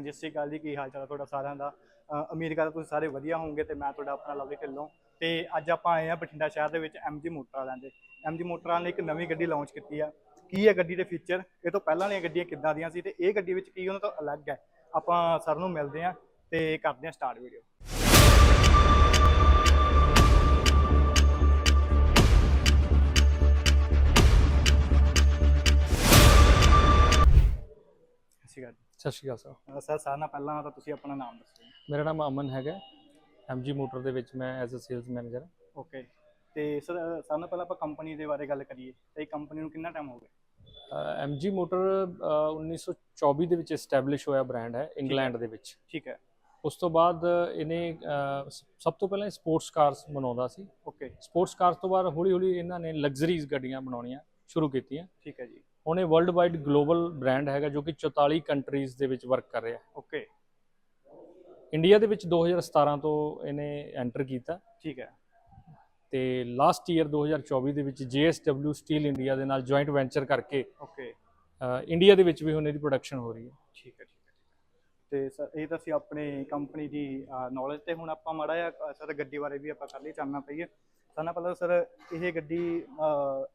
ਹਾਂਜੀ ਸਤਿ ਸ਼੍ਰੀ ਅਕਾਲ ਜੀ ਕੀ ਹਾਲ ਚਾਲ ਹੈ ਤੁਹਾਡਾ ਸਾਰਿਆਂ ਦਾ? ਅ, ਉਮੀਦ ਕਰਦਾ ਤੁਸੀਂ ਸਾਰੇ ਵਧੀਆ ਹੋਵੋਗੇ ਤੇ ਮੈਂ ਤੁਹਾਡਾ ਆਪਣਾ ਲਵਲੀ ਢਿੱਲੋਂ। ਤੇ ਅੱਜ ਆਪਾਂ ਆਏ ਆ ਬਠਿੰਡਾ ਸ਼ਹਿਰ ਦੇ ਵਿੱਚ ਐਮਜੀ ਮੋਟਰ ਵਾਲਿਆਂ ਦੇ। ਐਮਜੀ ਮੋਟਰ ਵਾਲਿਆਂ ਨੇ ਇੱਕ ਨਵੀਂ ਗੱਡੀ ਲਾਂਚ ਕੀਤੀ ਆ। ਕੀ ਹੈ ਗੱਡੀ ਦੇ ਫੀਚਰ ਇਹ ਤੋਂ ਪਹਿਲਾਂ ਵਾਲੀਆਂ ਗੱਡੀਆਂ ਕਿੱਦਾਂ ਦੀਆਂ ਸੀ ਤੇ ਇਹ ਗੱਡੀ ਵਿੱਚ ਕੀ ਉਹਨਾਂ ਤੋਂ ਅਲੱਗ ਹੈ? ਆਪਾਂ ਸਰ ਨੂੰ ਮਿਲਦੇ ਆ ਤੇ ਕਰਦੇ ਆ ਸਟਾਰਟ ਵੀਡੀਓ ਸਤਿ ਸ਼੍ਰੀ ਅਕਾਲ ਸਰ। ਸ਼੍ਰੀ ਸਾਰਿਆਂ ਨਾਲ ਪਹਿਲਾਂ ਤਾਂ ਤੁਸੀਂ ਆਪਣਾ ਨਾਮ ਦੱਸੋ ਮੇਰਾ ਨਾਮ ਅਮਨ ਹੈਗਾ। ਐਮਜੀ ਮੋਟਰ ਦੇ ਵਿੱਚ ਮੈਂ as a sales manager okay ਤੇ ਸਰ ਸਾਰਿਆਂ ਨਾਲ ਪਹਿਲਾਂ ਆਪਾਂ ਕੰਪਨੀ ਦੇ ਬਾਰੇ ਗੱਲ ਕਰੀਏ। ਤੇ ਕੰਪਨੀ ਨੂੰ ਕਿੰਨਾ ਟਾਈਮ ਹੋ ਗਿਆ? ਐਮਜੀ ਮੋਟਰ 1924 ਦੇ ਵਿੱਚ ਐਸਟੈਬਲਿਸ਼ ਹੋਇਆ ਬ੍ਰਾਂਡ ਹੈ ਇੰਗਲੈਂਡ ਦੇ ਵਿੱਚ। ਠੀਕ ਹੈ। ਉਸ ਤੋਂ ਬਾਅਦ ਇਹਨੇ ਸਭ ਤੋਂ ਪਹਿਲਾਂ ਸਪੋਰਟਸ ਕਾਰਸ ਬਣਾਉਂਦਾ ਸੀ। ਓਕੇ ਸਪੋਰਟਸ ਕਾਰਸ ਤੋਂ ਬਾਅਦ ਹੌਲੀ ਹੌਲੀ ਇਹਨਾਂ ਨੇ ਲਗਜ਼ਰੀਜ਼ ਗੱਡੀਆਂ ਬਣਾਉਣੀਆਂ ਸ਼ੁਰੂ ਕੀਤੀਆਂ। ਠੀਕ ਹੈ ਜੀ। ਹੁਣ ਇਹ ਵਰਲਡ ਵਾਈਡ ਗਲੋਬਲ ਬ੍ਰਾਂਡ ਹੈਗਾ ਜੋ ਕਿ 44 ਕੰਟਰੀਜ਼ ਦੇ ਵਿੱਚ ਵਰਕ ਕਰ ਰਿਹਾ ਓਕੇ ਇੰਡੀਆ ਦੇ ਵਿੱਚ 2017 ਤੋਂ ਇਹਨੇ ਐਂਟਰ ਕੀਤਾ। ਠੀਕ ਹੈ। ਤੇ ਲਾਸਟ ਈਅਰ 2024 ਦੇ ਵਿੱਚ JSW ਸਟੀਲ ਇੰਡੀਆ ਦੇ ਨਾਲ ਜੁਆਇੰਟ ਵੈਂਚਰ ਕਰਕੇ ਓਕੇ ਇੰਡੀਆ ਦੇ ਵਿੱਚ ਵੀ ਹੁਣ ਇਹਦੀ ਪ੍ਰੋਡਕਸ਼ਨ ਹੋ ਰਹੀ ਹੈ। ਠੀਕ ਹੈ ਠੀਕ ਹੈ। ਤੇ ਸਰ ਇਹ ਤਾਂ ਸੀ ਆਪਣੀ ਕੰਪਨੀ ਦੀ ਨੌਲੇਜ ਤੇ ਹੁਣ ਆਪਾਂ ਮਾੜਾ ਜਿਹਾ ਸਰ ਗੱਡੀ ਬਾਰੇ ਵੀ ਆਪਾਂ ਕਰ ਲਈ ਚਾਨਣਾ ਪਈਏ ਸਾਨੂੰ ਪਹਿਲਾਂ ਸਰ ਇਹ ਗੱਡੀ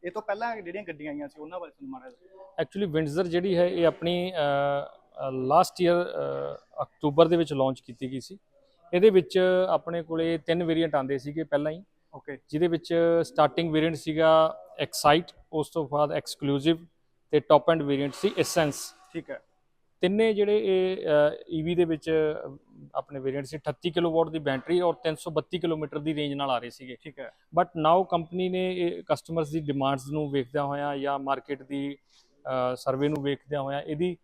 ਇਹ ਤੋਂ ਪਹਿਲਾਂ ਜਿਹੜੀਆਂ ਗੱਡੀਆਂ ਆਈਆਂ ਸੀ ਉਹਨਾਂ ਬਾਰੇ ਤੁਹਾਨੂੰ ਮਾੜਾ ਜਿਹਾ ਐਕਚੁਅਲੀ ਵਿੰਡਜ਼ਰ ਜਿਹੜੀ ਹੈ ਇਹ ਆਪਣੀ ਲਾਸਟ ਈਅਰ ਅਕਤੂਬਰ ਦੇ ਵਿੱਚ ਲਾਂਚ ਕੀਤੀ ਗਈ ਸੀ। ਇਹਦੇ ਵਿੱਚ ਆਪਣੇ ਕੋਲੇ ਤਿੰਨ ਵੇਰੀਐਂਟ ਆਂਦੇ ਸੀਗੇ ਪਹਿਲਾਂ ਹੀ। ਓਕੇ ਜਿਹਦੇ ਵਿੱਚ ਸਟਾਰਟਿੰਗ ਵੇਰੀਐਂਟ ਸੀਗਾ ਐਕਸਾਈਟ ਉਸ ਤੋਂ ਬਾਅਦ ਐਕਸਕਲੂਸਿਵ ਤੇ ਟੌਪ ਐਂਡ ਵੇਰੀਐਂਟ ਸੀ ਐਸੈਂਸ ਠੀਕ ਹੈ। ਤਿੰਨੇ ਜਿਹੜੇ ਇਹ ਈਵੀ ਦੇ ਵਿੱਚ ਆਪਣੇ ਵੇਰੀਐਂਟ ਸੀ 38 ਕਿਲੋਵਾਟ ਦੀ ਬੈਟਰੀ ਔਰ 332 ਕਿਲੋਮੀਟਰ ਦੀ ਰੇਂਜ ਨਾਲ ਆ ਰਹੇ ਸੀਗੇ। ਠੀਕ ਹੈ। ਬਟ ਨਾਓ ਕੰਪਨੀ ਨੇ ਇਹ ਕਸਟਮਰਸ ਦੀ ਡਿਮਾਂਡਸ ਨੂੰ ਵੇਖਦਿਆਂ ਹੋਇਆਂ ਜਾਂ ਮਾਰਕੀਟ ਦੀ ਸਰਵੇ ਨੂੰ ਵੇਖਦਿਆਂ ਹੋਇਆਂ ਇਹਦੀ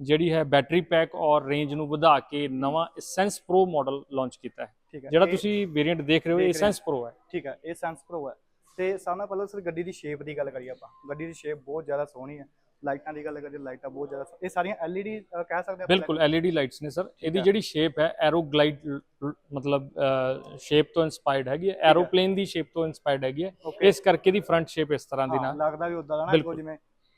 ਜਿਹੜੀ ਹੈ ਬੈਟਰੀ ਪੈਕ ਔਰ ਰੇਂਜ ਨੂੰ ਵਧਾ ਕੇ ਨਵਾਂ ਐਸੈਂਸ ਪ੍ਰੋ ਮਾਡਲ ਲਾਂਚ ਕੀਤਾ ਹੈ। ਠੀਕ ਹੈ। ਜਿਹੜਾ ਤੁਸੀਂ ਵੇਰੀਐਂਟ ਦੇਖ ਰਹੇ ਹੋ ਇਹ ਐਸੈਂਸ ਪ੍ਰੋ ਹੈ। ਠੀਕ ਹੈ ਇਹ ਸੈਂਸ ਪ੍ਰੋ ਹੈ। ਤੇ ਸਾਰਿਆਂ ਨਾਲ ਪਹਿਲਾਂ ਸਰ ਗੱਡੀ ਦੀ ਸ਼ੇਪ ਦੀ ਗੱਲ ਕਰੀਏ ਆਪਾਂ। ਗੱਡੀ ਦੀ ਸ਼ੇਪ ਬਹੁਤ ਜ਼ਿਆਦਾ ਸੋਹਣੀ ਹੈ। ਲਾਈਟਾਂ ਦੀ ਗੱਲ ਕਰੀਏ ਲਾਈਟਾਂ ਬਹੁਤ ਜ਼ਿਆਦਾ ਇਹ ਸਾਰੀਆਂ LED ਕਹਿ ਸਕਦੇ ਆਪਾਂ ਬਿਲਕੁਲ LED ਲਾਈਟਸ ਨੇ ਸਰ। ਇਹਦੀ। ਜਿਹੜੀ ਸ਼ੇਪ ਹੈ ਐਰੋ ਗਲਾਈਡ ਮਤਲਬ ਸ਼ੇਪ ਤੋਂ ਇਨਸਪਾਇਰਡ ਹੈਗੀ ਹੈ। ਐਰੋਪਲੇਨ ਦੀ ਸ਼ੇਪ ਤੋਂ ਇਨਸਪਾਇਰਡ ਹੈਗੀ ਹੈ। ਇਸ ਕਰਕੇ ਦੀ ਫਰੰਟ ਸ਼ੇਪ ਇਸ ਤਰ੍ਹਾਂ ਦੀ ਨਾਲ। ਲੱਗਦਾ ਵੀ ਉਦਾਂ ਦਾ ਨਾ ਜਿਵੇਂ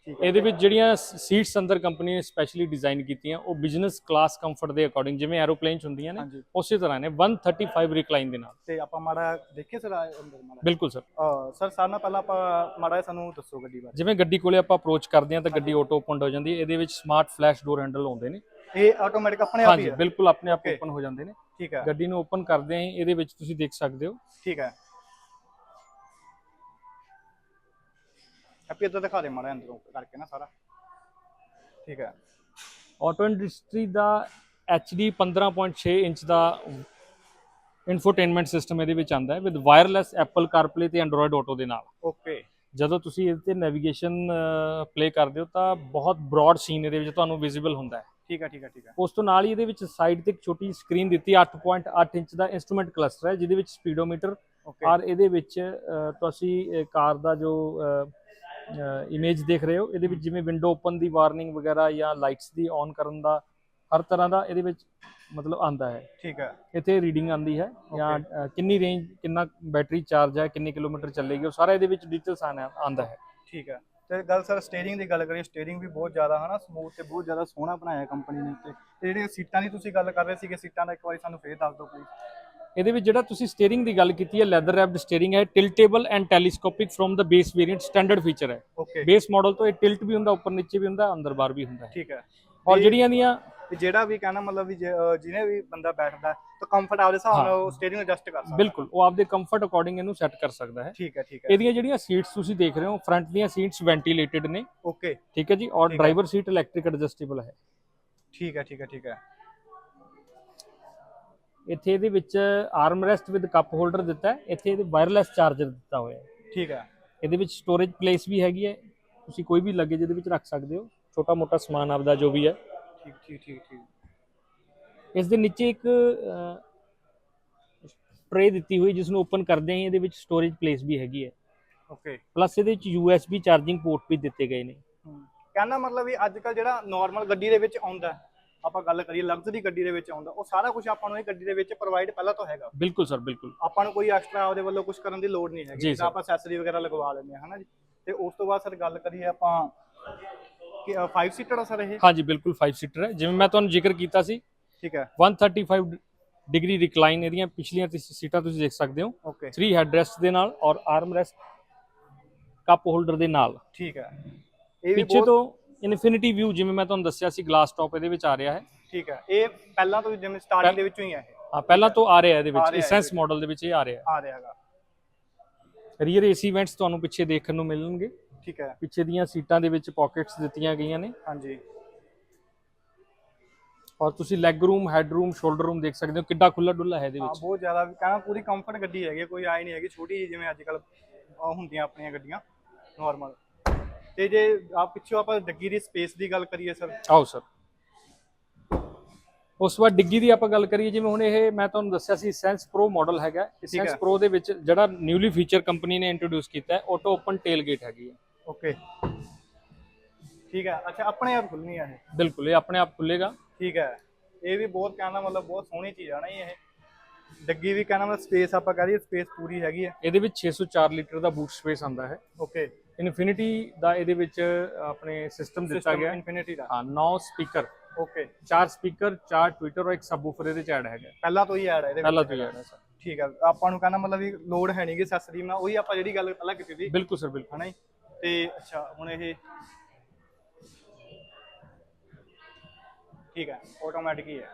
ਇਹਦੇ ਵਿੱਚ ਜਿਹੜੀਆਂ ਸੀਟਸ ਅੰਦਰ ਕੰਪਨੀ ਨੇ ਸਪੈਸ਼ਲੀ ਡਿਜ਼ਾਈਨ ਕੀਤੀਆਂ ਉਹ ਬਿਜ਼ਨਸ ਕਲਾਸ ਕੰਫਰਟ ਦੇ ਅਕੋਰਡਿੰਗ ਜਿਵੇਂ ਐਰੋਪਲੇਨ ਚ ਹੁੰਦੀਆਂ ਨੇ ਉਸੇ ਤਰ੍ਹਾਂ ਨੇ 135 ਰਿਕਲਾਈਨ ਦੇ ਨਾਲ। ਤੇ ਆਪਾਂ ਮਾੜਾ ਦੇਖੀਏ ਸਰ ਅੰਦਰ ਮਾੜਾ। ਬਿਲਕੁਲ ਸਰ। ਸਰ ਸਾਰਿਆਂ ਨਾਲ ਪਹਿਲਾਂ ਆਪਾਂ ਮਾੜਾ ਸਾਨੂੰ ਦੱਸੋ ਗੱਡੀ ਬਾਰੇ। ਜਿਵੇਂ ਗੱਡੀ ਕੋਲੇ ਆਪਾਂ ਅਪਰੋਚ ਕਰਦੇ ਹਾਂ ਤਾਂ ਗੱਡੀ ਆਟੋ ਓਪਨਡ ਹੋ ਜਾਂਦੀ ਹੈ ਇਹਦੇ ਵਿੱਚ ਸਮਾਰਟ ਫਲੈਸ਼ ਡੋਰ ਹੈਂਡਲ ਆਉਂਦੇ ਨੇ। ਇਹ ਆਟੋਮੈਟਿਕ ਆਪਣੇ ਆਪ ਹੀ ਹਾਂਜੀ ਬਿਲਕੁਲ ਆਪਣੇ ਆਪ. ਓਪਨ ਹੋ ਜਾਂਦੇ ਨੇ। ਠੀਕ ਹੈ। ਗੱਡੀ ਨੂੰ ਓਪਨ ਕਰਦੇ ਹਾਂ ਇਹਦੇ ਵਿੱਚ ਤੁਸੀਂ ਦੇਖ ਸਕਦੇ ਹੋ। ਠੀਕ ਹੈ। ਆਪੇ ਇੱਧਰ ਦਿਖਾ ਦੇ ਮਾੜਾ ਜਿਹਾ ਅੰਦਰੋਂ ਕਰਕੇ ਨਾ ਸਾਰਾ। ਠੀਕ ਹੈ। ਆਟੋ ਇੰਡਸਟਰੀ ਦਾ HD 15.6 ਇੰਚ ਦਾ ਇਨਫੋਟੇਨਮੈਂਟ ਸਿਸਟਮ ਇਹਦੇ ਵਿੱਚ ਆਂਦਾ ਹੈ ਵਿਦ ਵਾਇਰਲੈਸ Apple CarPlay ਤੇ Android Auto ਦੇ ਨਾਲ। ਓਕੇ ਜਦੋਂ ਤੁਸੀਂ ਇਹਦੇ ਤੇ ਨੈਵੀਗੇਸ਼ਨ ਪਲੇ ਕਰਦੇ ਹੋ ਤਾਂ ਬਹੁਤ ਬ੍ਰੌਡ ਸੀਨ ਇਹਦੇ ਵਿੱਚ ਤੁਹਾਨੂੰ ਵਿਜ਼ੀਬਲ ਹੁੰਦਾ ਹੈ। ਠੀਕ ਹੈ ਠੀਕ ਹੈ ਠੀਕ ਹੈ। ਉਸ ਤੋਂ ਨਾਲ ਹੀ ਇਹਦੇ ਵਿੱਚ ਸਾਈਡ ਤੇ ਇੱਕ ਛੋਟੀ ਸਕਰੀਨ ਦਿੱਤੀ 8.8 ਇੰਚ ਦਾ ਇਨਸਟਰੂਮੈਂਟ ਕਲਸਟਰ ਹੈ ਜਿਹਦੇ ਵਿੱਚ ਸਪੀਡੋਮੀਟਰ ਔਰ ਇਹਦੇ ਵਿੱਚ ਤੁਸੀਂ ਕਾਰ ਦਾ ਜੋ ਇਮੇਜ ਦੇਖ ਰਹੇ ਹੋ। ਇਹਦੇ ਵਿੱਚ ਜਿਵੇਂ ਵਿੰਡੋ ਓਪਨ ਦੀ ਵਾਰਨਿੰਗ ਵਗੈਰਾ ਜਾਂ ਲਾਈਟਸ ਦੀ ਔਨ ਕਰਨ ਦਾ ਹਰ ਤਰ੍ਹਾਂ ਦਾ ਇਹਦੇ ਵਿੱਚ ਮਤਲਬ ਆਂਦਾ ਹੈ। ਠੀਕ ਹੈ। ਇੱਥੇ ਰੀਡਿੰਗ ਆਂਦੀ ਹੈ ਜਾਂ ਅ, ਕਿੰਨੀ ਰੇਂਜ ਕਿੰਨਾ ਬੈਟਰੀ ਚਾਰਜ ਹੈ ਕਿੰਨੇ ਕਿਲੋਮੀਟਰ ਚੱਲੇਗੀ ਉਹ ਸਾਰਾ ਇਹਦੇ ਵਿੱਚ ਡਿਟੇਲਸ ਆਂਦਾ ਹੈ। ਠੀਕ ਹੈ। ਤੇ ਗੱਲ ਸਰ ਸਟੀਅਰਿੰਗ ਦੀ ਗੱਲ ਕਰੀਏ ਸਟੀਅਰਿੰਗ ਵੀ ਬਹੁਤ ਜ਼ਿਆਦਾ ਹਨਾ ਸਮੂਥ ਤੇ ਬਹੁਤ ਜ਼ਿਆਦਾ ਸੋਹਣਾ ਬਣਾਇਆ ਕੰਪਨੀ ਨੇ ਤੇ ਤੇ ਜਿਹੜੀਆਂ ਸੀਟਾਂ ਦੀ ਤੁਸੀਂ ਗੱਲ ਕਰ ਰਹੇ ਸੀਗੇ ਸੀਟਾਂ ਦਾ ਇੱਕ ਵਾਰੀ ਸਾਨੂੰ ਫੇਰ ਦੱਸ ਦਿਓ ਪਲੀਜ਼ ਇਹਦੇ ਵਿੱਚ ਜਿਹੜਾ ਤੁਸੀਂ ਸਟੀਅਰਿੰਗ ਦੀ ਗੱਲ ਕੀਤੀ ਹੈ ਲੈਦਰ ਰੈਪਡ ਸਟੀਅਰਿੰਗ ਹੈ ਟਿਲਟੇਬਲ ਐਂਡ ਟੈਲੀਸਕੋਪਿਕ ਫਰੋਮ ਦਾ ਬੇਸ ਵੇਰੀਐਂਟ ਸਟੈਂਡਰਡ ਫੀਚਰ ਹੈ। ਬੇਸ ਮਾਡਲ ਤੋਂ ਇਹ ਟਿਲਟ ਵੀ ਹੁੰਦਾ ਉੱਪਰ ਨੀਚੇ ਵੀ ਹੁੰਦਾ ਅੰਦਰ ਬਾਹਰ ਵੀ ਹੁੰਦਾ ਠੀਕ ਹੈ। ਔਰ ਜਿਹੜੀਆਂ ਦੀਆਂ ਜਿਹੜਾ ਵੀ ਕਹਿਣਾ ਮਤਲਬ ਵੀ ਜਿਹਨੇ ਵੀ ਬੰਦਾ ਬੈਠਦਾ ਤਾਂ ਕੰਫਰਟ ਆਪਦੇ ਹਿਸਾਬ ਨਾਲ ਉਹ ਸਟੀਅਰਿੰਗ ਐਡਜਸਟ ਕਰ ਸਕਦਾ ਬਿਲਕੁਲ ਉਹ ਆਪਦੇ ਕੰਫਰਟ ਅਕੋਰਡਿੰਗ ਇਹਨੂੰ ਸੈੱਟ ਕਰ ਸਕਦਾ ਹੈ। ਠੀਕ ਹੈ ਠੀਕ ਹੈ। ਇਹਦੀਆਂ ਜਿਹੜੀਆਂ ਸੀਟਸ ਤੁਸੀਂ ਦੇਖ ਰਹੇ ਹੋ ਫਰੰਟ ਦੀਆਂ ਸੀਟਸ ਵੈਂਟੀਲੇਟਡ ਨੇ। ਓਕੇ ਠੀਕ ਹੈ ਜੀ ਔਰ। ਡਰਾਈਵਰ ਸੀਟ ਇਲੈਕਟ੍ਰਿਕ ਐਡਜਸਟੇਬਲ ਹੈ। ਠੀਕ ਹੈ ਠੀਕ ਹੈ ਠੀਕ ਹੈ। ਇੱਥੇ ਇਹਦੇ ਵਿੱਚ arm rest with cup holder ਦਿੱਤਾ ਹੈ। ਇੱਥੇ ਇਹਦੇ ਵਾਇਰਲੈਸ ਚਾਰਜਰ ਦਿੱਤਾ ਹੋਇਆ ਹੈ। ਠੀਕ ਹੈ। ਇਹਦੇ ਵਿੱਚ ਸਟੋਰੇਜ ਪਲੇਸ ਵੀ ਹੈਗੀ ਹੈ। ਤੁਸੀਂ ਕੋਈ ਵੀ ਲੱਗੇ ਜਿਹਦੇ ਵਿੱਚ ਰੱਖ ਸਕਦੇ ਹੋ। ਛੋਟਾ ਮੋਟਾ ਸਮਾਨ ਆਪਦਾ ਜੋ ਵੀ ਹੈ। ਠੀਕ ਠੀਕ ਠੀਕ ਠੀਕ। ਇਸ ਦੇ ਨੀਚੇ ਇੱਕ ਟਰੇ ਦਿੱਤੀ ਹੋਈ ਜਿਸ ਨੂੰ ਓਪਨ ਕਰਦੇ ਹਾਂ ਇਹਦੇ ਵਿੱਚ ਸਟੋਰੇਜ ਪਲੇਸ ਵੀ ਹੈਗੀ ਹੈ। ਓਕੇ ਪਲੱਸ ਇਹਦੇ ਵਿੱਚ USB ਚਾਰਜਿੰਗ ਪੋਰਟ ਵੀ ਦਿੱਤੇ ਗਏ ਨੇ। ਕਹਿੰਦਾ ਮਤਲਬ ਵੀ ਅੱਜ ਕੱਲ ਜਿਹੜਾ ਨਾਰਮਲ ਗੱਡੀ ਦੇ ਵਿੱਚ ਆਉਂਦਾ ਆਪਾਂ ਗੱਲ ਕਰੀਏ ਲਗਜ਼ਰੀ ਗੱਡੀ ਦੇ ਵਿੱਚ ਆਉਂਦਾ ਉਹ ਸਾਰਾ ਕੁਝ ਆਪਾਂ ਨੂੰ ਇਹ ਗੱਡੀ ਦੇ ਵਿੱਚ ਪ੍ਰੋਵਾਈਡ ਪਹਿਲਾਂ ਤੋਂ ਹੈਗਾ। ਬਿਲਕੁਲ ਸਰ ਬਿਲਕੁਲ। ਆਪਾਂ ਨੂੰ ਕੋਈ ਐਕਸਟਰਾ ਉਹਦੇ ਵੱਲੋਂ ਕੁਝ ਕਰਨ ਦੀ ਲੋੜ ਨਹੀਂ ਹੈਗੀ। ਆਪਾਂ ਐਕਸੈਸਰੀ ਵਗੈਰਾ ਲਗਵਾ ਲੈਂਦੇ ਹਾਂ ਹਨਾ ਜੀ। ਤੇ ਉਸ ਤੋਂ ਬਾਅਦ ਸਰ ਗੱਲ ਕਰੀਏ ਆਪਾਂ 5 ਸੀਟਰ ਆ ਸਰ ਇਹ? ਹਾਂਜੀ ਬਿਲਕੁਲ 5 ਸੀਟਰ ਹੈ। ਜਿਵੇਂ ਮੈਂ ਤੁਹਾਨੂੰ ਜ਼ਿਕਰ ਕੀਤਾ ਸੀ ਠੀਕ ਹੈ। 135 ਡਿਗਰੀ ਰਿਕਲਾਈਨ ਇਹਦੀਆਂ ਪਿਛਲੀਆਂ ਤਿਸ- ਸੀਟਾਂ ਤੁਸੀਂ ਦੇਖ ਸਕਦੇ ਹੋ। ਓਕੇ 3 ਹੈਡਰੈਸਟ ਦੇ ਨਾਲ ਔਰ ਆਰਮ ਰੈਸਟ ਕੱਪ ਹੋਲਡਰ ਦੇ ਨਾਲ। ਠੀਕ ਹੈ। ਇਹ ਵੀ ਪਿੱਛੇ ਤੋਂ ਇਨਫਿਨਿਟੀ ਵਿਊ ਜਿਵੇਂ ਮੈਂ ਤੁਹਾਨੂੰ ਦੱਸਿਆ ਸੀ ਗਲਾਸ ਟਾਪ ਇਹਦੇ ਵਿੱਚ ਆ ਰਿਹਾ ਹੈ। ਠੀਕ ਹੈ। ਇਹ ਪਹਿਲਾਂ ਤੋਂ ਜਿਵੇਂ ਸਟਾਰਟਿੰਗ ਦੇ ਵਿੱਚੋਂ ਹੀ ਹੈ ਇਹ। ਹਾਂ ਪਹਿਲਾਂ ਤੋਂ ਆ ਰਿਹਾ ਇਹਦੇ ਵਿੱਚ ਵਿੱਚ। ਮਾਡਲ ਦੇ ਵਿੱਚ ਇਹ ਆ ਰਿਹਾ ਆ ਰਿਹਾ ਹੈਗਾ। ਰੀਅਰ ਏਸੀ ਵੈਂਟਸ ਤੁਹਾਨੂੰ ਪਿੱਛੇ ਦੇਖਣ ਨੂੰ ਮਿਲਣਗੇ। ਠੀਕ ਹੈ। ਪਿੱਛੇ ਦੀਆਂ ਸੀਟਾਂ ਦੇ ਵਿੱਚ ਪਾਕਟਸ ਦਿੱਤੀਆਂ ਗਈਆਂ ਨੇ। ਹਾਂਜੀ। ਔਰ ਤੁਸੀਂ leg room head room shoulder room ਦੇਖ ਸਕਦੇ ਹੋ ਕਿੱਡਾ ਖੁੱਲਾ ਡੁੱਲਾ ਹੈ ਇਹਦੇ ਹਾਂ ਵਿੱਚ। ਬਹੁਤ ਜ਼ਿਆਦਾ ਕਹਿੰਦਾ ਪੂਰੀ ਕੰਫਰਟ ਗੱਡੀ ਹੈਗੀ ਕੋਈ ਆਈ ਨਹੀਂ ਹੈਗੀ ਛੋਟੀ ਜਿਹੀ ਜਿਵੇਂ ਅੱਜ ਕੱਲ ਹੁੰਦੀਆਂ ਆਪਣੀਆਂ ਗੱਡੀਆਂ ਨਾਰਮਲ ਤੇ ਜੇ ਆ ਪਿੱਛੋਂ ਆਪਾਂ ਡੱਗੀ ਦੀ ਸਪੇਸ ਦੀ ਗੱਲ ਕਰੀਏ ਸਰ। ਆਓ ਸਰ। ਉਸ ਤੋਂ ਬਾਅਦ ਡਿੱਗੀ ਦੀ ਆਪਾਂ ਗੱਲ ਕਰੀਏ ਜਿਵੇਂ ਹੁਣ ਇਹ ਮੈਂ ਤੁਹਾਨੂੰ ਦੱਸਿਆ ਸੀ ਸੈਂਸ ਪ੍ਰੋ ਮਾਡਲ ਹੈਗਾ। ਸੈਂਸ ਹੈ। ਪ੍ਰੋ ਦੇ ਵਿੱਚ ਜਿਹੜਾ ਨਿਊਲੀ ਫੀਚਰ ਕੰਪਨੀ ਨੇ ਇੰਟਰੋਡਿਊਸ ਕੀਤਾ ਹੈ ਆਟੋ ਓਪਨ ਟੇਲ ਗੇਟ ਹੈਗੀ ਹੈ। ਓਕੇ ਠੀਕ ਹੈ। ਅੱਛਾ ਆਪਣੇ ਆਪ ਖੁੱਲਣੀ ਆ ਇਹ। ਬਿਲਕੁਲ ਇਹ ਆਪਣੇ ਆਪ ਖੁੱਲੇਗਾ ਠੀਕ ਹੈ। ਇਹ ਵੀ ਬਹੁਤ ਕਹਿਣਾ ਮਤਲਬ ਬਹੁਤ ਸੋਹਣੀ ਚੀਜ਼ ਆ ਨਾ ਇਹ। ਡੱਗੀ ਵੀ ਕਹਿਣਾ ਮਤਲਬ ਸਪੇਸ ਆਪਾਂ ਕਹ ਰਹੀ ਸਪੇਸ ਪੂਰੀ ਹੈਗੀ ਹੈ। ਇਹਦੇ ਵਿੱਚ 604 ਲੀਟਰ ਦਾ ਬੂਟ ਸਪੇਸ ਆਂਦਾ ਹੈ। ਓਕੇ ਇਨਫਿਨਿਟੀ ਦਾ ਇਹਦੇ ਵਿੱਚ ਆਪਣੇ ਸਿਸਟਮ ਦਿੱਤਾ ਗਿਆ। ਇਨਫਿਨਿਟੀ ਦਾ। ਹਾਂ 9 ਸਪੀਕਰ ਓਕੇ ਚਾਰ ਸਪੀਕਰ ਚਾਰ ਟਵਿੱਟਰ ਔਰ ਇੱਕ ਸਬਵੂਫਰ ਇਹਦੇ ਚ ਐਡ ਹੈਗਾ। ਪਹਿਲਾਂ ਤੋਂ ਹੀ ਐਡ ਹੈ ਇਹਦੇ ਪਹਿਲਾਂ ਵਿੱਚ। ਤੋਂ ਹੀ। ਐਡ ਹੈ ਸਰ ਠੀਕ ਹੈ ਆਪਾਂ ਨੂੰ ਕਹਿੰਦਾ ਮਤਲਬ ਵੀ ਲੋਡ ਹੈ ਨਹੀਂਗੀ ਅਸੈਸਰੀ ਨਾਲ ਉਹੀ ਆਪਾਂ ਜਿਹੜੀ ਗੱਲ ਪਹਿਲਾਂ ਕੀਤੀ ਸੀ। ਬਿਲਕੁਲ ਸਰ ਬਿਲਕੁਲ। ਹਨਾ ਤੇ ਅੱਛਾ ਹੁਣ ਇਹ ਠੀਕ ਹੈ। ਆਟੋਮੈਟਿਕ ਹੀ ਹੈ।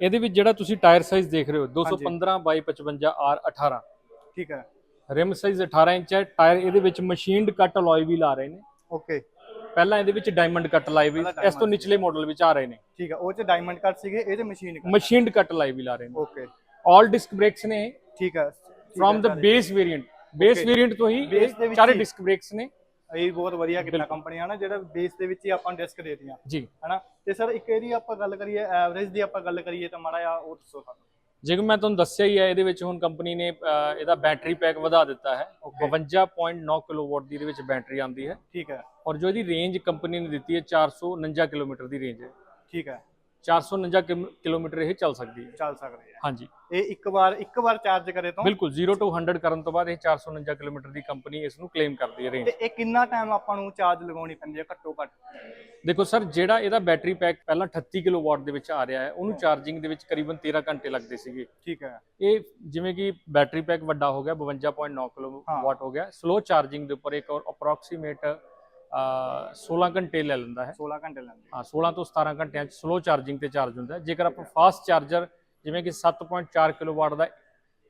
ਇਹਦੇ ਵਿੱਚ ਜਿਹੜਾ ਤੁਸੀਂ ਟਾਇਰ ਸਾਈਜ਼ ਦੇਖ ਰਹੇ ਹੋ 215 ਬਾਈ 55 R 18 ਠੀਕ ਹੈ। ਰਿਮ ਸਾਈਜ਼ 18 ਇੰਚ ਹੈ ਟਾਇਰ ਇਹਦੇ ਵਿੱਚ ਮਸ਼ੀਨਡ ਕੱਟ ਅਲੋਏ ਵੀ ਲਾ ਰਹੇ ਨੇ। ਓਕੇ। ਪਹਿਲਾਂ ਇਹਦੇ ਵਿੱਚ ਡਾਇਮੰਡ ਕੱਟ ਲਾਏ ਵੀ ਇਸ ਤੋਂ ਨਿਚਲੇ ਮਾਡਲ ਵਿੱਚ ਆ ਰਹੇ ਨੇ। ਠੀਕ ਹੈ ਉਹ ਚ ਡਾਇਮੰਡ ਕੱਟ ਸੀਗੇ ਇਹਦੇ ਮਸ਼ੀਨ ਕੱਟ। ਮਸ਼ੀਨਡ ਕੱਟ ਲਾਏ ਵੀ ਲਾ ਰਹੇ ਨੇ। ਓਕੇ। ਆਲ ਡਿਸਕ ਬ੍ਰੇਕਸ ਨੇ ਠੀਕ ਹੈ। From the base variant base. Variant ਤੋਂ ਹੀ ਚਾਰੇ। ਡਿਸਕ ਬ੍ਰੇਕਸ ਨੇ। ਇਹ ਬਹੁਤ ਵਧੀਆ ਕੀਤਾ ਕੰਪਨੀ ਹੈ ਨਾ ਜਿਹੜਾ ਬੇਸ ਦੇ ਵਿੱਚ ਹੀ ਆਪਾਂ ਡਿਸਕ ਦੇ ਦਿੱਤੀਆਂ। ਜੀ। ਹਨਾ? ਤੇ ਸਰ ਇੱਕ ਇਹਦੀ ਆਪਾਂ ਗੱਲ ਕਰੀਏ ਐਵਰੇਜ ਦੀ ਆਪਾਂ ਗੱਲ ਕਰੀਏ ਤਾਂ ਮਾੜਾ ਜਿਹਾ ਉਹ ਦੱਸੋ ਸਾਨੂੰ। ਜਿਵੇਂ ਮੈਂ ਤੁਹਾਨੂੰ ਦੱਸਿਆ ਹੀ ਹੈ ਇਹਦੇ ਵਿੱਚ ਹੁਣ ਕੰਪਨੀ ਨੇ ਇਹਦਾ ਬੈਟਰੀ ਪੈਕ ਵਧਾ ਦਿੱਤਾ ਹੈ। Okay. 52.9 ਕਿਲੋਵਾਟ ਦੀ ਇਹਦੇ ਵਿੱਚ ਬੈਟਰੀ ਆਉਂਦੀ ਹੈ। ਠੀਕ ਹੈ। ਔਰ ਜੋ ਇਹਦੀ ਰੇਂਜ ਕੰਪਨੀ ਨੇ ਦਿੱਤੀ ਹੈ 449 ਕਿਲੋਮੀਟਰ ਦੀ ਰੇਂਜ ਹੈ। ਠੀਕ ਹੈ। 449 ਕਿਮ- ਕਿਲੋਮੀਟਰ ਇਹ ਚੱਲ ਸਕਦੀ ਹੈ। ਚੱਲ ਸਕਦੇ ਆ ਹਾਂਜੀ। ਇਹ ਇੱਕ ਵਾਰ ਇੱਕ ਵਾਰ ਚਾਰਜ ਕਰੇ ਤੋਂ? ਬਿਲਕੁਲ 0 ਤੋਂ 100 ਕਰਨ ਤੋਂ ਬਾਅਦ ਇਹ 449 ਕਿਲੋਮੀਟਰ ਦੀ ਕੰਪਨੀ ਇਸ ਨੂੰ ਕਲੇਮ ਕਰਦੀ ਹੈ ਰੇਂਜ ਤੇ ਇਹ ਕਿੰਨਾ ਟਾਈਮ ਆਪਾਂ ਨੂੰ ਚਾਰਜ ਲਗਾਉਣੀ ਪੈਂਦੀ ਹੈ ਘੱਟੋ ਘੱਟ? ਦੇਖੋ ਸਰ ਜਿਹੜਾ ਇਹਦਾ ਬੈਟਰੀ ਪੈਕ ਪਹਿਲਾਂ 38 ਕਿਲੋਵਾਟ ਦੇ ਵਿੱਚ ਆ ਰਿਹਾ ਹੈ ਉਹਨੂੰ ਚਾਰਜਿੰਗ ਦੇ ਵਿੱਚ ਕਰੀਬਨ 13 ਘੰਟੇ ਲੱਗਦੇ ਸੀਗੇ। ਠੀਕ ਹੈ। ਇਹ ਜਿਵੇਂ ਕਿ ਬੈਟਰੀ ਪੈਕ ਵੱਡਾ ਹੋ ਗਿਆ 52.9 ਕਿਲੋਵਾਟ ਹੋ। ਗਿਆ। ਸਲੋ ਚਾਰਜਿੰਗ ਦੇ ਉੱਪਰ ਇੱਕ ਅਪਰੋਕਸੀਮੇਟ 16 ਘੰਟੇ ਲੈ ਲੈਂਦਾ ਹੈ। 16 ਘੰਟੇ ਲੈਂਦੇ ਹਾਂ। 16 ਤੋਂ 17 ਘੰਟਿਆਂ ਚ ਸਲੋ ਚਾਰਜਿੰਗ ਤੇ ਚਾਰਜ ਹੁੰਦਾ ਹੈ। ਜੇਕਰ ਆਪਾਂ ਫਾਸਟ ਚਾਰਜਰ ਜਿਵੇਂ ਕਿ 7.4 ਕਿਲੋਵਾਟ ਦਾ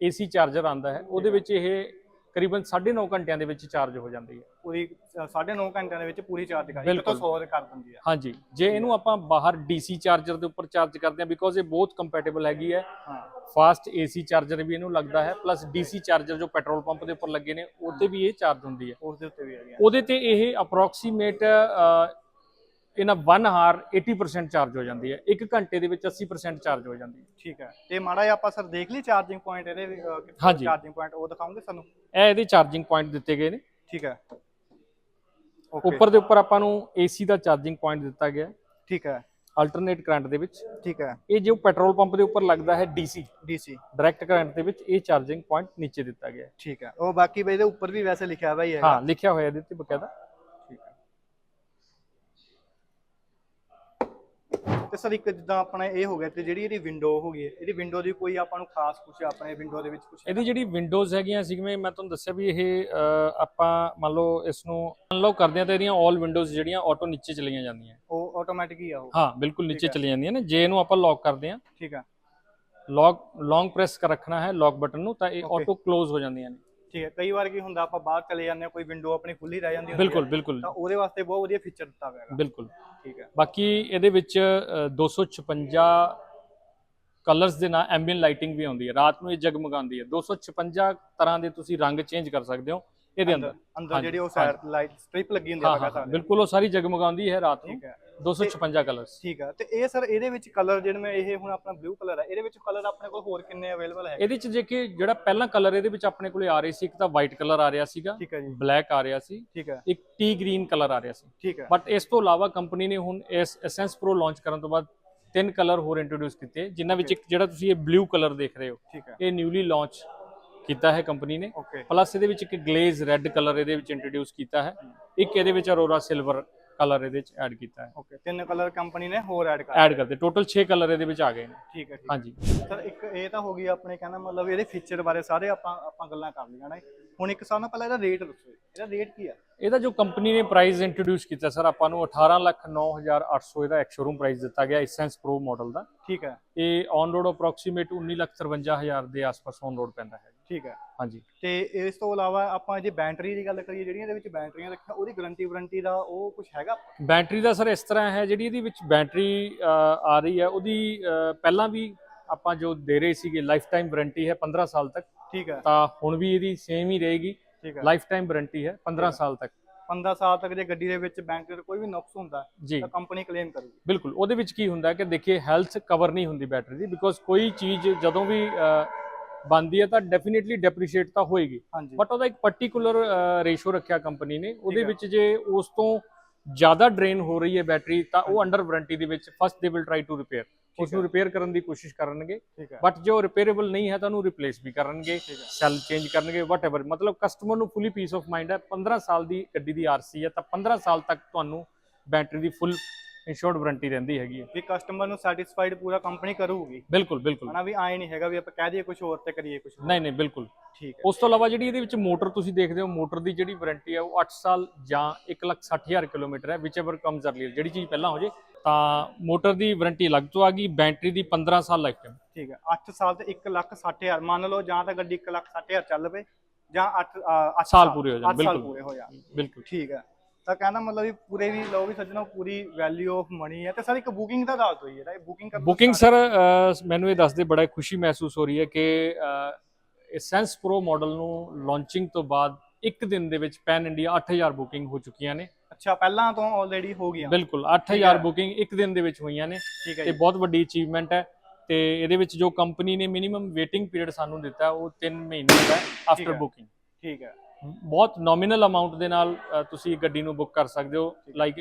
AC ਚਾਰਜਰ ਆਂਦਾ ਹੈ ਉਹਦੇ ਵਿੱਚ ਇਹ ਕਰੀਬਨ 9.5 ਘੰਟਿਆਂ ਦੇ ਵਿੱਚ ਚਾਰਜ ਹੋ ਜਾਂਦੀ ਹੈ। ਪੂਰੀ 9.5 ਘੰਟਿਆਂ ਦੇ ਵਿੱਚ ਪੂਰੀ ਚਾਰਜ ਕਰ ਇੱਕ ਤੋਂ ਬਿਲਕੁਲ। 100 ਕਰ ਦਿੰਦੀ ਹੈ। ਹਾਂਜੀ ਜੇ ਇਹਨੂੰ ਆਪਾਂ ਬਾਹਰ DC ਚਾਰਜਰ ਦੇ ਉੱਪਰ ਚਾਰਜ ਕਰਦੇ ਹਾਂ ਬਿਕੋਜ਼ ਇਹ ਬਹੁਤ ਕੰਪੈਟੀਬਲ ਹੈਗੀ ਹੈ। ਹਾਂ। ਫਾਸਟ AC ਚਾਰਜਰ ਵੀ ਇਹਨੂੰ ਲੱਗਦਾ ਹੈ ਪਲੱਸ DC ਚਾਰਜਰ ਜੋ ਪੈਟਰੋਲ ਪੰਪ ਦੇ ਉੱਪਰ ਲੱਗੇ ਨੇ ਉਹਤੇ ਵੀ ਇਹ ਚਾਰਜ ਹੁੰਦੀ ਹੈ। ਉਸ ਦੇ ਉੱਤੇ ਵੀ ਹੈਗੀ ਹੈ। ਉਹਦੇ ਤੇ ਇਹ ਅਪਰੋਕਸੀਮੇਟ ਇਹਨਾਂ 1 ਹਾਰ 80% ਚਾਰਜ ਹੋ ਜਾਂਦੀ ਹੈ। 1 ਘੰਟੇ ਦੇ ਵਿੱਚ 80% ਚਾਰਜ ਹੋ ਜਾਂਦੀ ਹੈ। ਠੀਕ ਹੈ। ਤੇ ਮਾੜਾ ਜਿਹਾ ਆਪਾਂ ਸਰ ਦੇਖ ਲਈ ਚਾਰਜਿੰਗ ਪੁਆਇੰਟ ਇਹਦੇ ਹਾਂਜੀ। ਚਾਰਜਿੰਗ ਪੁਆਇੰਟ ਉਹ ਦਿਖਾਓਗੇ ਸਾਨੂੰ? ਇਹ ਇਹਦੇ ਚਾਰਜਿੰਗ ਪੁਆਇੰਟ ਦਿੱਤੇ ਗਏ ਨੇ। ਠੀਕ ਹੈ। ਓਕੇ ਉੱਪਰ ਦੇ ਉੱਪਰ ਆਪਾਂ ਨੂੰ AC ਦਾ ਚਾਰਜਿੰਗ ਪੁਆਇੰਟ ਦਿੱਤਾ ਗਿਆ। ਹੈ ਠੀਕ ਹੈ। ਅਲਟਰਨੇਟ ਕਰੰਟ ਦੇ ਵਿੱਚ। ਠੀਕ ਹੈ। ਇਹ ਜੋ ਪੈਟਰੋਲ ਪੰਪ ਦੇ ਉੱਪਰ ਲੱਗਦਾ ਹੈ DC ਡੀਸੀ ਡਾਇਰੈਕਟ ਕਰੰਟ ਦੇ ਵਿੱਚ ਇਹ ਚਾਰਜਿੰਗ ਪੁਆਇੰਟ ਨੀਚੇ ਦਿੱਤਾ ਗਿਆ। ਹੈ ਠੀਕ ਹੈ। ਉਹ ਬਾਕੀ ਬਈ ਇਹਦੇ ਉੱਪਰ ਵੀ ਵੈਸੇ ਲਿਖਿਆ ਹੋਇਆ ਹੀ ਹੈਗਾ। ਹਾਂ ਲਿਖਿਆ ਹੋਇਆ ਇਹਦੇ ਤੇ ਬਕਾਇਦਾ ਠੀਕ ਹੈ ਤੇ ਸਰ ਇੱਕ ਜਿੱਦਾਂ ਆਪਣਾ ਇਹ ਹੋ ਗਿਆ ਤੇ ਜਿਹੜੀ ਇਹਦੀ ਵਿੰਡੋ ਹੋ ਗਈ ਹੈ, ਇਹਦੀ ਵਿੰਡੋ ਦੀ ਕੋਈ ਆਪਾਂ ਨੂੰ ਖਾਸ ਕੁਛ ਆਪਣੇ ਵਿੰਡੋ ਦੇ ਵਿੱਚ ਕੁਛ ਇਹਦੀ ਜਿਹੜੀ ਵਿੰਡੋਜ਼ ਹੈਗੀਆਂ ਜਿਵੇਂ ਮੈਂ ਤੁਹਾਨੂੰ ਦੱਸਿਆ ਵੀ ਇਹ ਆਪਾਂ ਮੰਨ ਲਓ ਇਸ ਨੂੰ ਅਨਲੌਕ ਕਰਦੇ ਹਾਂ ਤਾਂ ਇਹਦੀਆਂ 올 ਵਿੰਡੋਜ਼ ਜਿਹੜੀਆਂ ਆਟੋ ਨੀਚੇ ਚਲੀਆਂ ਜਾਂਦੀਆਂ। ਉਹ ਆਟੋਮੈਟਿਕ ਹੀ ਆ ਉਹ। ਹਾਂ ਬਿਲਕੁਲ ਨੀਚੇ। ਚਲੀ ਜਾਂਦੀਆਂ ਨੇ ਜੇ ਇਹਨੂੰ ਆਪਾਂ ਲੌਕ ਕਰਦੇ ਹਾਂ। ਠੀਕ ਹੈ। ਲੌਕ ਲੌਂਗ ਪ੍ਰੈਸ ਕਰ ਰੱਖਣਾ ਹੈ ਲੌਕ ਬਟਨ ਨੂੰ ਤਾਂ ਇਹ. ਆਟੋ ਕਲੋਜ਼ ਹੋ ਜਾਂਦੀਆਂ ਨੇ। ਠੀਕ ਹੈ ਕਈ ਵਾਰ ਕੀ ਹੁੰਦਾ ਆਪਾਂ ਬਾਹਰ ਚਲੇ ਜਾਂਦੇ ਹਾਂ ਕੋਈ ਵਿੰਡੋ ਆਪਣੀ ਖੁੱਲੀ ਰਹਿ ਜਾਂਦੀ ਹੁੰਦੀ ਬਿਲਕੁਲ ਹੈ, ਬਿਲਕੁਲ। ਤਾਂ ਉਹਦੇ ਵਾਸਤੇ ਬਹੁਤ ਵਧੀਆ ਫੀਚਰ ਦਿੱਤਾ ਹੋਇਆ ਹੈਗਾ। ਬਿਲਕੁਲ। ਠੀਕ ਹੈ। ਬਾਕੀ ਇਹਦੇ ਵਿੱਚ ਅ, 256 ਕਲਰਸ ਦੇ ਨਾਲ ਐਂਬੀਐਂਟ ਲਾਈਟਿੰਗ ਵੀ ਆਉਂਦੀ ਹੈ। ਰਾਤ ਨੂੰ ਇਹ ਜਗਮਗਾਉਂਦੀ ਹੈ। 256 ਤਰ੍ਹਾਂ ਦੇ ਤੁਸੀਂ ਰੰਗ ਚੇਂਜ ਕਰ ਸਕਦੇ ਹੋ। ਇਹਦੇ ਅੰਦਰ ਅੰਦਰ। ਜਿਹੜੀ ਉਹ ਸਾਈਡ ਲਾਈਟ ਸਟ੍ਰਿਪ ਲੱਗੀ ਹੁੰਦੀ ਹਾਂ ਆ ਹਾਂ ਲਗਾ ਹਾਂ, ਬਿਲਕੁਲ ਉਹ ਸਾਰੀ ਜਗਮਗਾਉਂਦੀ ਹੈ ਰਾਤ ਨੂੰ। ਠੀਕ ਹੈ। 256 ਕਲਰਸ ਠੀਕ ਹੈ ਤੇ ਇਹ ਸਰ ਇਹਦੇ ਵਿੱਚ ਕਲਰ ਜਿਵੇਂ ਇਹ ਹੁਣ ਆਪਣਾ ਬਲੂ ਕਲਰ ਹੈ ਇਹਦੇ ਵਿੱਚ ਕਲਰ ਆਪਣੇ ਕੋਲ ਹੋਰ ਕਿੰਨੇ ਅਵੇਲੇਬਲ ਹੈ ਇਹਦੇ ਚ ਜੇ ਕਿ ਜਿਹੜਾ ਪਹਿਲਾ ਕਲਰ ਇਹਦੇ ਵਿੱਚ ਆਪਣੇ ਕੋਲੇ ਆ ਰਹੀ ਸੀ ਇੱਕ ਤਾਂ ਵਾਈਟ ਕਲਰ ਆ ਰਿਹਾ ਸੀਗਾ ਬਲੈਕ ਆ ਰਿਹਾ ਸੀ ਠੀਕ ਹੈ ਇੱਕ ਟੀ ਗ੍ਰੀਨ ਕਲਰ ਆ ਰਿਹਾ ਸੀ। ਠੀਕ ਹੈ ਬਟ ਇਸ ਤੋਂ ਇਲਾਵਾ ਕੰਪਨੀ ਨੇ ਹੁਣ ਇਸ ਐਸੈਂਸ ਪ੍ਰੋ ਲਾਂਚ ਕਰਨ ਤੋਂ ਬਾਅਦ ਤਿੰਨ ਕਲਰ ਹੋਰ ਇੰਟਰੋਡਿਊਸ ਕੀਤੇ ਜਿਨ੍ਹਾਂ ਵਿੱਚ ਇੱਕ ਜਿਹੜਾ ਤੁਸੀਂ ਇਹ ਬਲੂ ਕਲਰ ਦੇਖ ਰਹੇ ਹੈ। ਇਹ ਨਿਊਲੀ ਲਾਂਚ ਕੀਤਾ ਹੈ ਕੰਪਨੀ ਨੇ। ਪਲੱਸ ਇਹਦੇ ਵਿੱਚ ਇੱਕ ਗਲੇਜ਼ ਰੈੱਡ ਕਲਰ ਇਹਦੇ ਵਿੱਚ ਇੰਟਰੋਡਿਊਸ ਕੀਤਾ ਹੈ। ਇੱਕ ਇਹਦੇ ਵਿੱਚ ਅਰੋਰਾ ਸਿਲਵਰ ਕਲਰ ਇਹਦੇ ਵਿੱਚ ਐਡ ਕੀਤਾ ਹੈ। ਓਕੇ ਤਿੰਨ ਕਲਰ ਕੰਪਨੀ ਨੇ ਹੋਰ ਐਡ ਕਰ ਐਡ ਕਰਦੇ। ਟੋਟਲ 6 ਕਲਰ ਇਹਦੇ ਵਿੱਚ ਆ ਗਏ ਨੇ। ਠੀਕ ਹੈ ਠੀਕ ਹਾਂਜੀ। ਸਰ ਇੱਕ ਇਹ ਤਾਂ ਹੋ ਗਈ ਆਪਣੇ ਕਹਿੰਦਾ ਮਤਲਬ ਇਹਦੇ ਫੀਚਰ ਬਾਰੇ ਸਾਰੇ ਆਪਾਂ ਆਪਾਂ ਗੱਲਾਂ ਕਰ ਲਈਆਂ ਨਾ। ਹੁਣ ਇੱਕ ਸਾਨੂੰ ਪਹਿਲਾਂ ਇਹਦਾ ਰੇਟ ਦੱਸੋ। ਇਹਦਾ ਰੇਟ ਕੀ ਆ? ਇਹਦਾ ਜੋ ਕੰਪਨੀ ਨੇ ਪ੍ਰਾਈਸ ਇੰਟਰੋਡਿਊਸ ਕੀਤਾ ਸਰ ਆਪਾਂ ਨੂੰ 18 ਲੱਖ 9800 ਇਹਦਾ ਐਕਸ ਸ਼ੋਰੂਮ ਪ੍ਰਾਈਸ ਦਿੱਤਾ ਗਿਆ ਇਸੈਂਸ ਪ੍ਰੋ ਮਾਡਲ ਦਾ। ਠੀਕ ਹੈ। ਇਹ ਔਨ ਰੋਡ ਅਪਰੋਕਸੀਮੇਟ 19 ਲੱਖ 53000 ਦੇ ਆਸ-ਪਾਸ ਔਨ ਰੋਡ ਪੈਂਦਾ ਹੈ। ਠੀਕ ਹੈ। ਹਾਂਜੀ। ਤੇ ਇਸ ਤੋਂ ਇਲਾਵਾ ਆਪਾਂ ਜੇ ਬੈਟਰੀ ਦੀ ਗੱਲ ਕਰੀਏ ਜਿਹੜੀਆਂ ਇਹਦੇ ਵਿੱਚ ਬੈਟਰੀਆਂ ਰੱਖੀਆਂ ਉਹਦੀ ਗਾਰੰਟੀ ਵਾਰੰਟੀ ਦਾ ਉਹ ਕੁਝ ਹੈਗਾ? ਬੈਟਰੀ ਦਾ ਸਰ ਇਸ ਤਰ੍ਹਾਂ ਹੈ ਜਿਹੜੀ ਇਹਦੀ ਵਿੱਚ ਬੈਟਰੀ ਆ ਰਹੀ ਹੈ ਉਹਦੀ ਪਹਿਲਾਂ ਵੀ ਆਪਾਂ ਜੋ ਦੇ ਰਹੇ ਸੀਗੇ ਲਾਈਫ ਟਾਈਮ ਵਾਰੰਟੀ ਹੈ 15 ਸਾਲ ਤੱਕ। ਠੀਕ ਹੈ। ਤਾਂ ਹੁਣ ਵੀ ਇਹਦੀ ਸੇਮ ਹੀ ਰਹੇਗੀ ਠੀਕ ਹੈ। ਲਾਈਫ ਟਾਈਮ ਵਾਰੰਟੀ ਹੈ। 15 ਸਾਲ ਤੱਕ। 15 ਸਾਲ ਤੱਕ ਜੇ ਗੱਡੀ ਦੇ ਵਿੱਚ ਬੈਟਰੀ ਦਾ ਕੋਈ ਵੀ ਨੁਕਸ ਹੁੰਦਾ ਤਾਂ ਕੰਪਨੀ ਕਲੇਮ ਕਰੂਗੀ। ਬਿਲਕੁਲ ਉਹਦੇ ਵਿੱਚ ਕੀ ਹੁੰਦਾ ਕਿ ਦੇਖੀਏ ਹੈਲਥ ਕਵਰ ਨਹੀਂ ਹੁੰਦੀ ਬੈਟਰੀ ਦੀ ਬਿਕੋਜ਼ ਕੋਈ ਚੀਜ਼ ਜਦੋਂ ਵੀ ਬੰਦੀ ਹੈ ਤਾਂ ਡੈਫੀਨਿਟਲੀ ਡੈਪਰੀਸ਼ੀਏਟ ਤਾਂ ਹੋਏਗੀ। ਹਾਂਜੀ। ਬਟ ਉਹਦਾ ਇੱਕ ਪਾਰਟਿਕੂਲਰ ਰੇਸ਼ੋ ਰੱਖਿਆ ਕੰਪਨੀ ਨੇ। ਉਹਦੇ। ਵਿੱਚ ਜੇ ਉਸ ਤੋਂ ਜ਼ਿਆਦਾ ਡਰੇਨ ਹੋ ਰਹੀ ਹੈ ਬੈਟਰੀ ਤਾਂ ਉਹ ਅੰਡਰ ਵਾਰੰਟੀ ਦੇ ਵਿੱਚ first they will try to repair ਉਸ ਨੂੰ। ਰਿਪੇਅਰ ਕਰਨ ਦੀ ਕੋਸ਼ਿਸ਼ ਕਰਨਗੇ। ਬਟ ਜੋ ਰਿਪੇਅਰੇਬਲ ਨਹੀਂ ਹੈ ਤਾਂ ਉਹਨੂੰ ਰਿਪਲੇਸ ਵੀ ਕਰਨਗੇ। ਸੈੱਲ ਚੇਂਜ ਕਰਨਗੇ ਵਟਐਵਰ ਮਤਲਬ ਕਸਟਮਰ ਨੂੰ ਫੁੱਲੀ ਪੀਸ ਆਫ ਮਾਈਂਡ ਹੈ। 15 ਸਾਲ ਦੀ ਗੱਡੀ ਦੀ ਆਰਸੀ ਹੈ ਤਾਂ 15 ਸਾਲ ਤੱਕ ਤੁਹਾਨੂੰ ਬੈਟਰੀ ਦੀ ਫੁੱਲ ਇੰਸ਼ੋਰਡ ਵਾਰੰਟੀ ਰਹਿੰਦੀ ਹੈਗੀ ਹੈ। ਵੀ ਕਸਟਮਰ ਨੂੰ ਸੈਟੀਸਫਾਈਡ ਪੂਰਾ ਕੰਪਨੀ ਕਰੂਗੀ। ਬਿਲਕੁਲ ਬਿਲਕੁਲ। ਹਨਾ ਵੀ ਆਏ ਨਹੀਂ ਹੈਗਾ ਵੀ ਆਪਾਂ ਕਹਿ ਦਈਏ ਕੁਝ ਹੋਰ ਤੇ ਕਰੀਏ ਕੁਝ ਨਹੀਂ ਨਹੀਂ ਬਿਲਕੁਲ। ਠੀਕ ਹੈ। ਉਸ ਤੋਂ ਇਲਾਵਾ ਜਿਹੜੀ ਇਹਦੇ ਵਿੱਚ ਮੋਟਰ ਤੁਸੀਂ ਦੇਖਦੇ ਹੋ ਮੋਟਰ ਦੀ ਜਿਹੜੀ ਵਾਰੰਟੀ ਹੈ ਉਹ 8 ਸਾਲ ਜਾਂ 160000 ਕਿਲੋਮੀਟਰ ਹੈ ਵਿਚਐਵਰ ਕਮਸ ਅਰਲੀਅਰ ਜਿਹੜੀ ਚੀਜ਼ ਪਹਿਲਾਂ ਹੋ ਜੇ ਤਾਂ ਮੋਟਰ ਦੀ ਵਾਰੰਟੀ ਅਲੱਗ ਤੋਂ ਆ ਗਈ ਬੈਟਰੀ ਦੀ 15 ਸਾਲ ਲਾਈਫ ਟਾਈਮ ਠੀਕ ਹੈ 8 ਸਾਲ ਤੇ 1 ਲੱਖ 60 ਹਜ਼ਾਰ ਮੰਨ ਲਓ ਜਾਂ ਤਾਂ ਗੱਡੀ 1 ਲੱਖ 60 ਹਜ਼ਾਰ ਚੱਲ ਪਏ ਜਾਂ 8 8 ਸਾਲ ਪੂਰੇ ਹੋ ਜਾਣ, ਸਾਲ ਬਿਲਕੁਲ। ਪੂਰੇ ਹੋ ਜਾਣ। ਬਿਲਕੁਲ। ਠੀਕ ਹੈ। ਤਾਂ ਕਹਿੰਦਾ ਮਤਲਬ ਵੀ ਪੂਰੇ ਵੀ ਲਓ ਵੀ ਸੱਜਣੋ ਪੂਰੀ ਵੈਲਿਊ ਆਫ ਮਨੀ ਹੈ। ਤੇ ਸਰ ਇੱਕ ਬੁਕਿੰਗ ਦਾ ਦੱਸ ਦਿਓ ਜੀ ਇਹਦਾ ਬੁਕਿੰਗ ਕਰ ਬੁਕਿੰਗ ਸਰ ਮੈਨੂੰ ਇਹ ਦੱਸਦੇ ਬੜਾ ਖੁਸ਼ੀ ਮਹਿਸੂਸ ਹੋ ਰਹੀ ਹੈ ਕਿ ਐਸੈਂਸ ਪ੍ਰੋ ਮਾਡਲ ਨੂੰ ਲਾਂਚਿੰਗ ਤੋਂ ਬਾਅਦ ਇੱਕ ਦਿਨ ਦੇ ਵਿੱਚ ਪੈਨ ਇੰਡੀਆ 8000 ਬੁਕਿੰਗ ਹੋ ਚੁੱਕੀਆਂ ਨੇ। ਅੱਛਾ ਪਹਿਲਾਂ ਤੋਂ ਆਲਰੇਡੀ ਹੋ ਗਈਆਂ। ਬਿਲਕੁਲ ਹੈ। 8000 ਬੁਕਿੰਗ ਇੱਕ ਦਿਨ ਦੇ ਵਿੱਚ ਹੋਈਆਂ ਨੇ ਠੀਕ ਹੈ ਤੇ ਬਹੁਤ ਵੱਡੀ ਅਚੀਵਮੈਂਟ ਹੈ ਤੇ ਇਹਦੇ ਵਿੱਚ ਜੋ ਕੰਪਨੀ ਨੇ ਮਿਨੀਮਮ ਵੇਟਿੰਗ ਪੀਰੀਅਡ ਸਾਨੂੰ ਦਿੱਤਾ ਉਹ 3 ਮਹੀਨੇ ਦਾ ਆਫਟਰ। ਬੁਕਿੰਗ ਠੀਕ ਹੈ। ਬਹੁਤ ਨੋਮੀਨਲ ਅਮਾਉਂਟ ਦੇ ਨਾਲ ਅ, ਤੁਸੀਂ ਗੱਡੀ ਨੂੰ ਬੁੱਕ ਕਰ ਸਕਦੇ ਹੋ ਲਾਈਕ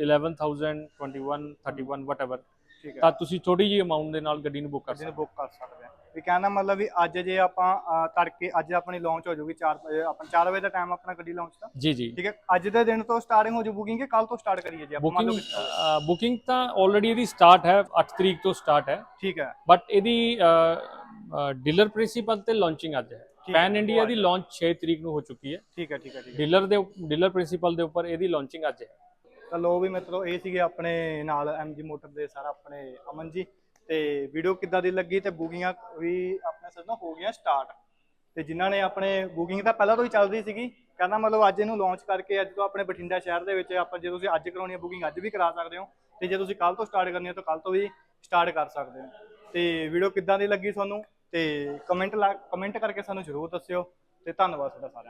11000 21 31 ਵਟਐਵਰ ਠੀਕ ਹੈ। ਤਾਂ ਤੁਸੀਂ ਥੋੜੀ ਜਿਹੀ ਅਮਾਉਂਟ ਦੇ ਨਾਲ ਗੱਡੀ ਨੂੰ ਬੁੱਕ ਕਰ ਜਿਹਨੂੰ ਸਕਦੇ ਹੋ। ਬੁੱਕ ਕਰ ਸਕਦੇ ਆ ਵੀ ਕਹਿੰਦਾ ਮਤਲਬ ਵੀ ਅੱਜ ਜੇ ਆਪਾਂ ਅਹ, ਤੜਕੇ ਅੱਜ ਆਪਣੀ ਲਾਂਚ ਹੋ ਜਾਊਗੀ 4 ਆਪਣਾ 4 ਵਜੇ ਦਾ ਟਾਈਮ ਆਪਣਾ ਗੱਡੀ ਲਾਂਚ ਦਾ? ਜੀ ਜੀ। ਠੀਕ ਹੈ। ਅੱਜ ਦੇ ਦਿਨ ਤੋਂ ਸਟਾਰਟਿੰਗ ਹੋ ਜਾਊ ਬੁਕਿੰਗ ਕਿ ਕੱਲ ਤੋਂ ਸਟਾਰਟ ਕਰੀਏ ਜੀ? ਆਪਾਂ ਮੰਨ ਬੁਕਿੰਗ ਕਿ- ਬੁਕਿੰਗ ਤਾਂ ਆਲਰੇਡੀ ਇਹਦੀ ਸਟਾਰਟ ਹੈ 8 ਤਰੀਕ ਤੋਂ ਸਟਾਰਟ ਹੈ। ਠੀਕ ਹੈ। ਬਟ ਇਹਦੀ ਡੀਲਰ ਪ੍ਰਿੰਸੀਪਲ ਤੇ ਲਾਂਚਿੰਗ ਅੱਜ ਹੈ, ਪੈਨ ਇੰਡੀਆ ਦੀ ਲਾਂਚ 6 ਤਰੀਕ ਨੂੰ ਹੋ ਚੁੱਕੀ ਹੈ। ਠੀਕ ਹੈ ਠੀਕ ਹੈ ਠੀਕ ਹੈ। ਡੀਲਰ ਦੇ ਡੀਲਰ ਪ੍ਰਿੰਸੀਪਲ ਦੇ ਉੱਪਰ ਇਹਦੀ ਲਾਂਚਿੰਗ ਅੱਜ ਹੈ। ਤਾਂ ਲੋ ਵੀ ਮਿੱਤਰੋ ਇਹ ਸੀਗੇ ਆਪਣੇ ਨਾਲ ਐਮਜੀ ਮੋਟਰ ਦੇ ਸਾਰਾ ਆਪਣੇ ਅਮਨ ਜੀ। ਤੇ ਵੀਡੀਓ ਕਿੱਦਾਂ ਦੀ ਲੱਗੀ ਤੇ ਬੁਕਿੰਗਾਂ ਵੀ ਆਪਣੇ ਸੱਜਣਾ ਹੋ ਗਈਆਂ ਸਟਾਰਟ ਤੇ ਜਿਨ੍ਹਾਂ ਨੇ ਆਪਣੇ ਬੁਕਿੰਗ ਤਾਂ ਪਹਿਲਾਂ ਤੋਂ ਹੀ ਚੱਲਦੀ ਸੀਗੀ ਕਹਿੰਦਾ ਮਤਲਬ ਅੱਜ ਇਹਨੂੰ ਲਾਂਚ ਕਰਕੇ ਅੱਜ ਤੋਂ ਆਪਣੇ ਬਠਿੰਡਾ ਸ਼ਹਿਰ ਦੇ ਵਿੱਚ ਆਪਾਂ ਜੇ ਤੁਸੀਂ ਅੱਜ ਕਰਾਉਣੀ ਹੈ ਬੁਕਿੰਗ ਅੱਜ ਵੀ ਕਰਾ ਸਕਦੇ ਹੋ। ਤੇ ਜੇ ਤੁਸੀਂ ਕੱਲ ਤੋਂ ਸਟਾਰਟ ਕਰਨੀ ਹੈ ਤਾਂ ਕੱਲ ਤੋਂ ਵੀ ਸਟਾਰਟ ਕਰ ਸਕਦੇ ਹੋ। ਤੇ ਵੀਡੀਓ ਕਿੱਦਾਂ ਦੀ ਲੱਗੀ ਤੁਹਾਨੂੰ? ਤੇ ਕਮੈਂਟ ਲਾ ਕਮੈਂਟ ਕਰਕੇ ਸਾਨੂੰ ਜ਼ਰੂਰ ਦੱਸਿਓ ਤੇ ਧੰਨਵਾਦ ਤੁਹਾਡਾ ਸਾਰਿਆਂ ਦਾ।